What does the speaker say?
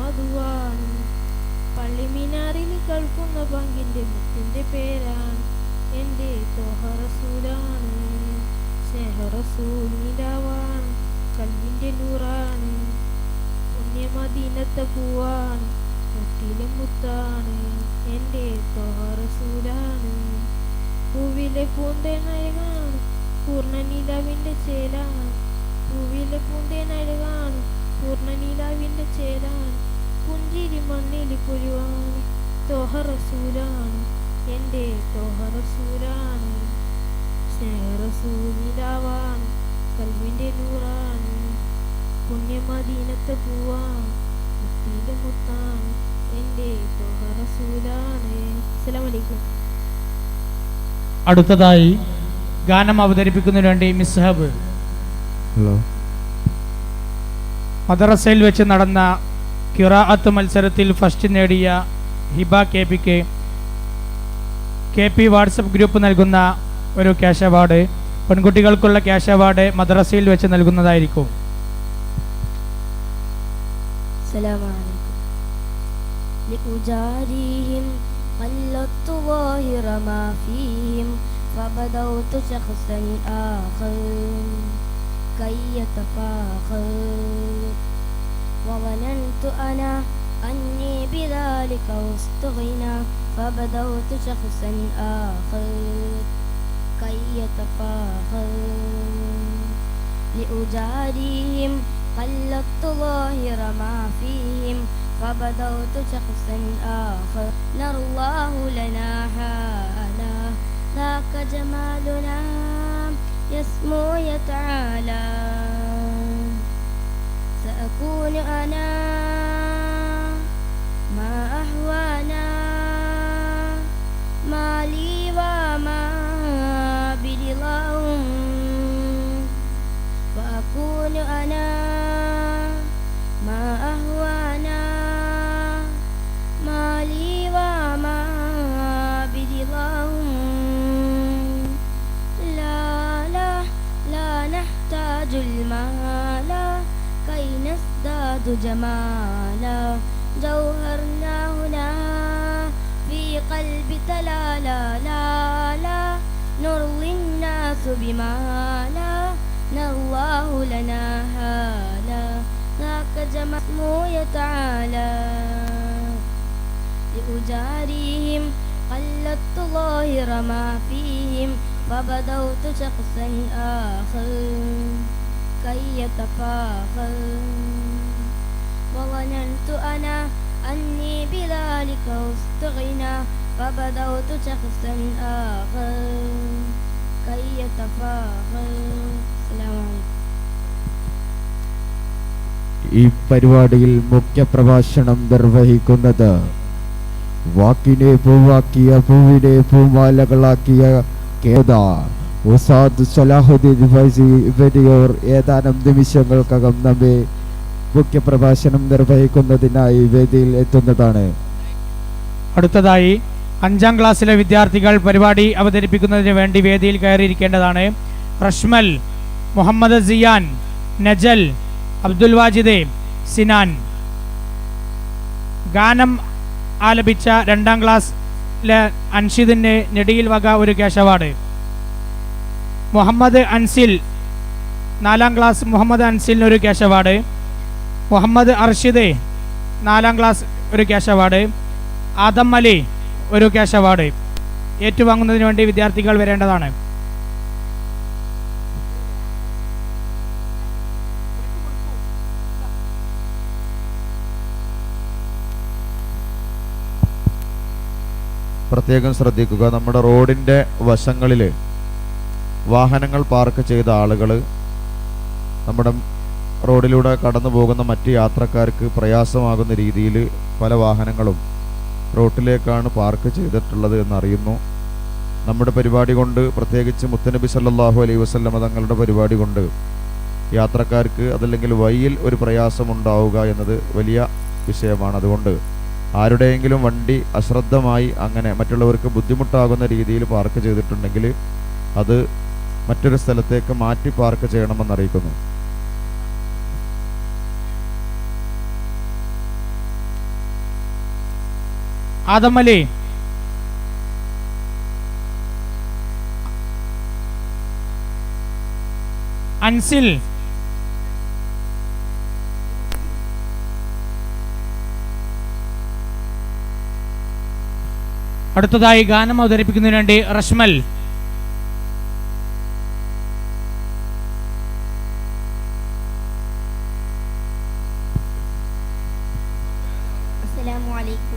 മധുവാണ് പള്ളിമിനാറിൽ കേൾക്കുന്ന പങ്കിന്റെ മുത്തിന്റെ പേരാണ്. എന്റെ തോഹറസൂലാണ്. സ്നേഹറസൂലിനിലാവാണ് കൽവിന്റെ നൂറാണ്. പുണ്യമദീനത്തെ പൂവാണ്. മുട്ടിലെ മുത്താണ്. എന്റെ തോഹറസൂലാണ്. പൂവിലെ പൂന്തേനഴകാണ് പൂർണനിലാവിന്റെ ചേലാണ്. പൂവിലെ പൂന്തേനഴകാണ് പൂർണനിലാവിന്റെ ചേലാണ്. പുഞ്ചിരി മണ്ണിൽ പുഴുവാണ് തോഹറസൂലാണ് എന്റെ തോഹറസൂലാണ് സ്നേഹറസൂലിലാവാണ് കൽവിന്റെ നൂറാണ്. പുണ്യമദീനത്തെ പൂവാണ്. മുത്തിയിലെ മുത്താണ്. എന്റെ തോഹറസൂലാണ് അസ്സലാമലൈക്കും അടുത്തതായി ഗാനം അവതരിപ്പിക്കുന്നതിന് വേണ്ടി മിസ്ഹബ്. ഹലോ. മദ്രസയിൽ വെച്ച് നടന്ന കിറാഅത്ത് മത്സരത്തിൽ ഫസ്റ്റ് നേടിയ ഹിബ കെ പിക്ക് കെ പി വാട്സപ്പ് ഗ്രൂപ്പ് നൽകുന്ന ഒരു ക്യാഷ് അവാർഡ് പെൺകുട്ടികൾക്കുള്ള ക്യാഷ് അവാർഡ് മദ്രസയിൽ വെച്ച് നൽകുന്നതായിരിക്കും السلام عليكم أنا أني بذلك استغنى فبدوت شخصا آخر كي يتفاخر. لأجاريهم قلدت ظاهر ما فيهم فبدوت شخصا آخر. نرى الله لنا حالا ذاك جمالنا يسمو يتعالى. سأكون أنا أنا ما أهوأنا. ما لي وما برضاهم لا لا لا نحتاج المال. كي نزداد جمالا. جوهرنا هنا في قلب تلالا. لا لا نرضي الناس بما لا نالله لنا هالا ذاك جمع يتعالى لأجاريهم قلدت ظاهر ما فيهم فبدوت شخصا آخر كي يتفاخر وظننت أنا أني بذلك استغنى فبدوت شخصا آخر കൈ ഈ പരിപാടിയിൽ മുഖ്യ പ്രഭാഷണം നിർവഹിക്കുന്നത് വാക്കിനെ പൂവാക്കിയ പൂവിനെ പൂമാലകളാക്കിയ കേദ ഉസാദ് സലാഹുദ്ദീൻ ഫൈസി ഇവരിയോർ ഏതാനും നിമിഷങ്ങൾക്കകം നമ്മെ മുഖ്യപ്രഭാഷണം നിർവഹിക്കുന്നതിനായി വേദിയിൽ എത്തുന്നതാണ്. അടുത്തതായി അഞ്ചാം ക്ലാസ്സിലെ വിദ്യാർത്ഥികൾ പരിപാടി അവതരിപ്പിക്കുന്നതിന് വേണ്ടി വേദിയിൽ കയറിയിരിക്കേണ്ടതാണ്. റഷ്മൽ മുഹമ്മദ് സിയാൻ നജൽ അബ്ദുൽ വാജിദ് സിനാൻ. ഗാനം ആലപിച്ച രണ്ടാം ക്ലാസ്സിലെ അൻഷിദിന് നെടിയിൽ വക ഒരു കേശവാട്. മുഹമ്മദ് അൻസിൽ നാലാം ക്ലാസ് മുഹമ്മദ് അൻസിലിന് ഒരു കേശവാട്. മുഹമ്മദ് അർഷിദ് നാലാം ക്ലാസ് ഒരു കേശവാട്. ആദം അലി ഒരു ക്യാഷ് അവാർഡ് ഏറ്റുവാങ്ങുന്നതിന് വേണ്ടി വിദ്യാർത്ഥികൾ വരേണ്ടതാണ്. പ്രത്യേകം ശ്രദ്ധിക്കുക നമ്മുടെ റോഡിന്റെ വശങ്ങളിൽ വാഹനങ്ങൾ പാർക്ക് ചെയ്ത ആളുകൾ നമ്മുടെ റോഡിലൂടെ കടന്നു പോകുന്ന മറ്റ് യാത്രക്കാർക്ക് പ്രയാസമാകുന്ന രീതിയിൽ പല വാഹനങ്ങളും റോട്ടിലേക്കാണ് പാർക്ക് ചെയ്തിട്ടുള്ളത് എന്നറിയുന്നു. നമ്മുടെ പരിപാടി കൊണ്ട് പ്രത്യേകിച്ച് മുത്തനബി സല്ലാഹു അലൈഹി വസല്ലമ തങ്ങളുടെ പരിപാടി കൊണ്ട് യാത്രക്കാർക്ക് അതല്ലെങ്കിൽ വഴിയിൽ ഒരു പ്രയാസമുണ്ടാവുക എന്നത് വലിയ വിഷയമാണ്. അതുകൊണ്ട് ആരുടെയെങ്കിലും വണ്ടി അശ്രദ്ധമായി അങ്ങനെ മറ്റുള്ളവർക്ക് ബുദ്ധിമുട്ടാകുന്ന രീതിയിൽ പാർക്ക് ചെയ്തിട്ടുണ്ടെങ്കിൽ അത് മറ്റൊരു സ്ഥലത്തേക്ക് മാറ്റി പാർക്ക് ചെയ്യണമെന്ന് ആദമലേ. അൻസിൽ. അടുത്തതായി ഗാനം അവതരിപ്പിക്കുന്നതിന് വേണ്ടി റഷ്മൽ. അസ്സലാമു അലൈക്കും.